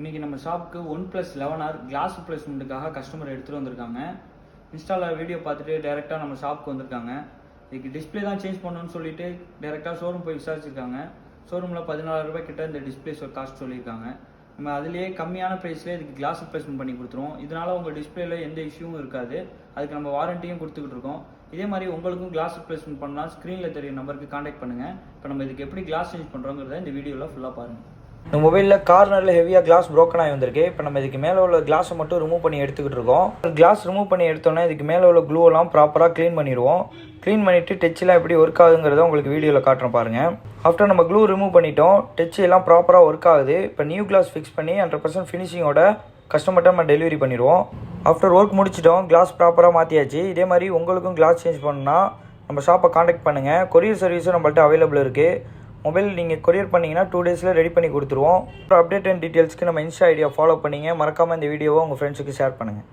இன்றைக்கி நம்ம ஷாப்புக்கு one plus eleven R glass ரிப்ளேஸ்மெண்ட்டுக்காக customer எடுத்துகிட்டு வந்திருக்காங்க இன்ஸ்டாவில் வீடியோ பார்த்துட்டு டேரெக்டாக நம்ம ஷாப்புக்கு வந்திருக்காங்க. இதுக்கு டிஸ்பிளே தான் சேஞ்ச் பண்ணணும்னு சொல்லிட்டு டேரெக்டாக ஷோரூம் போய் விசாரிச்சிருக்காங்க. ஷோரூமில் பதினாலாயிரம் ரூபாய் கிட்ட இந்த டிஸ்பிளேஸ் காஸ்ட் சொல்லியிருக்காங்க. நம்ம அதுலேயே கம்மியான ப்ரைஸ்லேயே இதுக்கு கிளாஸ் ரிப்ளேஸ்மெண்ட் பண்ணி கொடுத்துருவோம். இதனால உங்கள் டிஸ்பிளேல எந்த இஷ்யூவும் இருக்காது. அதுக்கு நம்ம வாரண்டியும் கொடுத்துக்கிட்டு இருக்கோம். இதே மாதிரி உங்களுக்கும் கிளாஸ் ரிப்ளேஸ்மெண்ட் பண்ணலாம். ஸ்க்ரீனில் தெரிய நம்பருக்கு காண்டாக்ட் பண்ணுங்கள் இப்போ நம்ம இதுக்கு எப்படி கிளாஸ் சேஞ்ச் பண்ணுறோங்கிறத இந்த வீடியோவில் ஃபுல்லாக பாருங்கள் இந்த மொபைலில் கார்னரில் ஹெவியாக கிளாஸ் ப்ரோக்கன் ஆகி வந்திருக்கு. இப்போ நம்ம இதுக்கு மேலே உள்ள கிளாஸை மட்டும் ரிமூவ் பண்ணி எடுத்துக்கிட்டு இருக்கோம். கிளாஸ் ரிமூவ் பண்ணி எடுத்தோன்னே இதுக்கு மேலே உள்ள க்ளூவெல்லாம் ப்ராப்பராக க்ளீன் பண்ணிடுவோம். க்ளீன் பண்ணிவிட்டு டச்செல்லாம் எப்படி ஒர்க் ஆகுதுங்கிறத உங்களுக்கு வீடியோவில் காட்டுறேன் பாருங்கள் ஆஃப்டர் நம்ம க்ளூ ரிமூவ் பண்ணிட்டோம் டச் எல்லாம் ப்ராப்பராக ஒர்க் ஆகுது. இப்போ நியூ கிளாஸ் ஃபிக்ஸ் பண்ணி ஹண்ட்ரட் பர்சன்ட் ஃபினிஷிங்கோட கஸ்டமர்கிட்ட நம்ம டெலிவரி பண்ணிடுவோம். ஆஃப்டர் ஒர்க் முடிச்சிட்டோம் கிளாஸ் ப்ராப்பராக மாற்றியாச்சு இதே மாதிரி உங்களுக்கும் கிளாஸ் சேஞ்ச் பண்ணணும்னா நம்ம ஷாப்பை காண்டாக்ட் பண்ணுங்கள் கொரியர் சர்வீஸும் நம்மள்ட்ட அவைலபிள் இருக்குது மொபைல் நீங்கள் கொரியர் பண்ணிங்கன்னா டூ டேஸில் ரெடி பண்ணி கொடுத்துருவோம். அப்புறம் அப்டேட் அண்ட் டீட்டெயில்ஸ்க்கு நம்ம இன்ஸ்டா ஐடியா ஃபாலோ பண்ணிங்க. மறக்காமல் இந்த வீடியோவை உங்கள் ஃப்ரெண்ட்ஸுக்கு ஷேர் பண்ணுங்கள்